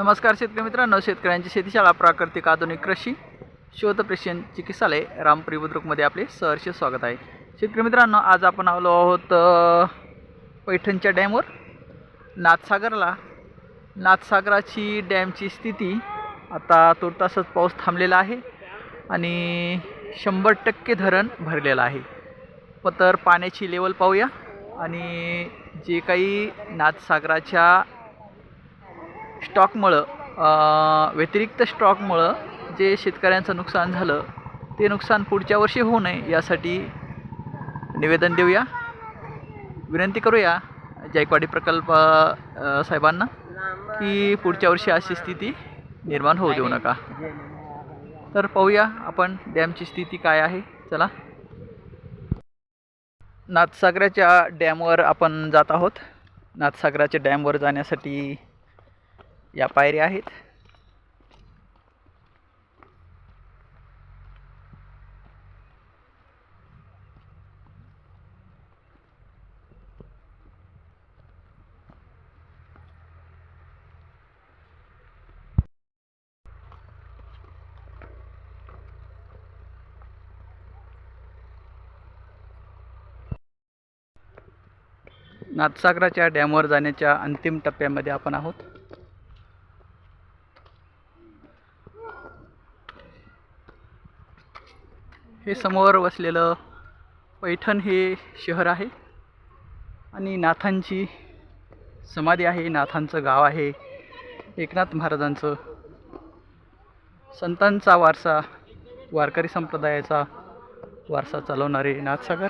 नमस्कार शेतकरी मित्रांनो शेतकऱ्यांची शेतीशाळा प्राकृतिक आधुनिक कृषी शोध प्रशिक्षण चिकित्सालय रामपुरी बुद्रुकमध्ये आपले सहर्ष स्वागत आहे. शेतकरी मित्रांनो आज आपण आलो आहोत पैठणच्या डॅमवर. नाथसागरला. नाथसागराची डॅमची स्थिती आता तुर्तासच पाऊस थांबलेला आहे आणि शंभर टक्के धरण भरलेलं आहे. प तर पाण्याची लेवल पाहूया आणि जे काही नाथसागराच्या स्टॉकमुळं व्यतिरिक्त स्टॉकमुळं जे शेतकऱ्यांचं नुकसान झालं ते नुकसान पुढच्या वर्षी होऊ नये यासाठी निवेदन देऊया. विनंती करूया जायकवाडी प्रकल्प साहेबांना की पुढच्या वर्षी अशी स्थिती निर्माण होऊ देऊ नका. तर पाहूया आपण डॅमची स्थिती काय आहे. चला. नाथसागराच्या डॅमवर आपण जात आहोत. नाथसागराच्या डॅमवर जाण्यासाठी या पायऱ्या आहेत. नाथसागराच्या डॅमवर जाण्याच्या अंतिम टप्प्यामध्ये आपण आहोत. हे समोर वसलेलं पैठण हे शहर आहे. आणि नाथांची समाधी आहे. नाथांचं गाव आहे. एकनाथ महाराजांचं संतांचा वारसा वारकरी संप्रदायाचा वारसा चालवणारे नाथसागर.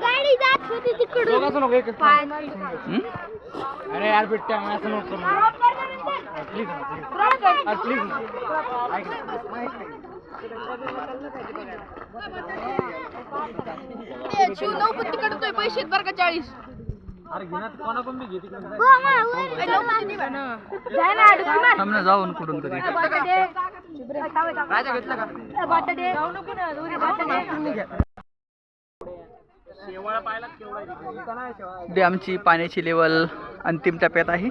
गाडी जात होती तिकडून. हं? अरे यार बिट्ट्या मला असं नको प्लीज प्लीज शिव नऊ तिकडतोय पैसे बर का चाळीस? अरे घेणार कोणाकडून बी ना. जाऊन कुठून तरी. राजा घेतला का आहे तिकडे? नाही शेवाळा. डॅमची पाण्याची लेवल अंतिम टप्प्यात आहे.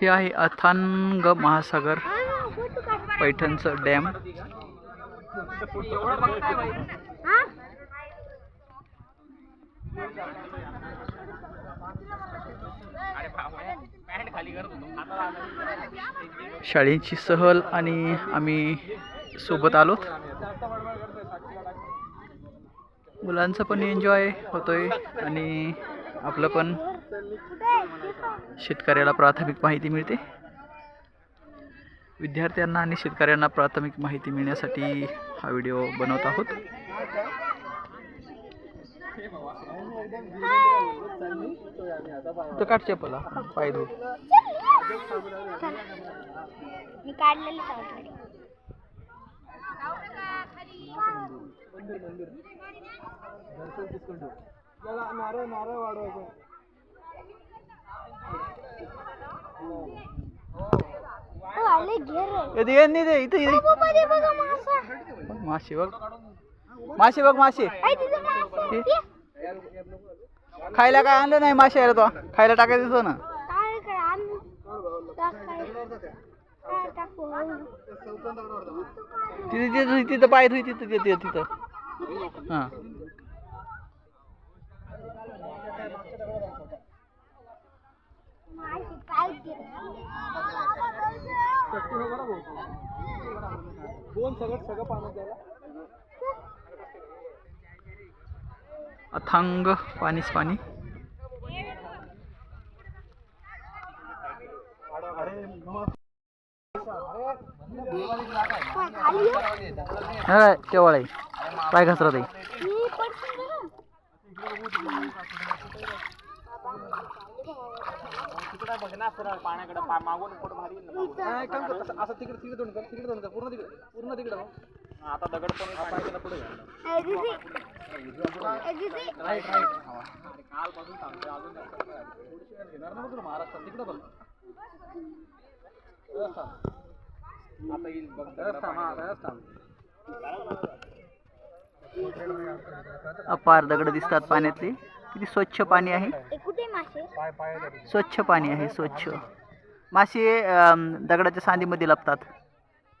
हे आहे अथांग महासागर पैठणचं डॅम. शाळेची सहल आणि आम्ही सोबत आलोत मुलांचं पण एन्जॉय होतोय आणि आपलं पण शेतकऱ्याला प्राथमिक माहिती मिळते. विद्यार्थ्यांना आणि शेतकऱ्यांना प्राथमिक माहिती मिळण्यासाठी हा व्हिडिओ बनवत आहोत. तर काट चपला पाय धू मी काढलेलं ऑलरेडी हो आले घेर ये नाही ते इथे बाबा दे बघा. मासा बघ माशी बघ माशी. आई मासा खायला काय आणलं नाही मासे अरे तो? खायला टाकायचं होतं ना. काय काय टाकाय काय टाकू. तिथे तिथं तिथं पाय धुई तिथं तिथं तिथं. हां. सगळं सगळं अथांग पाणीच पाणी. नाही केवळ आहे पाय घसरत आहे तिकडे ना पाण्याकडे पा- मागून पुढे भारी असं तिकडे तिकडे दोन कर तिकडे दोन कर पूर्ण तिकडे पूर्ण तिकडे हो. आता दगड पण पाणी पुढे राईट राईट कालपासून सांगतोय अजून घेणार ना तुला महाराष्ट्रात तिकडे बघ आता येईल अपार दगड दिसतात पाण्यातली. किती स्वच्छ पाणी आहे. ए, कुठे मासे? स्वच्छ पाणी आहे स्वच्छ. मासे दगडाच्या सांदीमध्ये लपतात.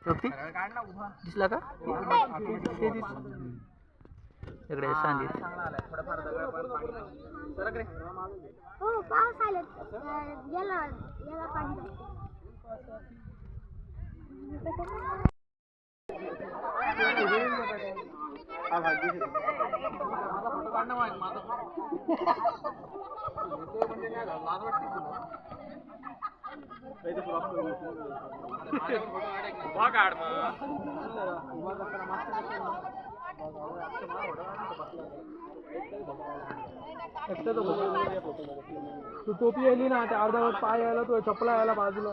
दिसला का? दगडाच्या सांदीत हो पाऊस आला. अं, याला याला पाणी तू टोपी आली ना त्या अर्धा पाय यायला तो चपला यायला बाजूला.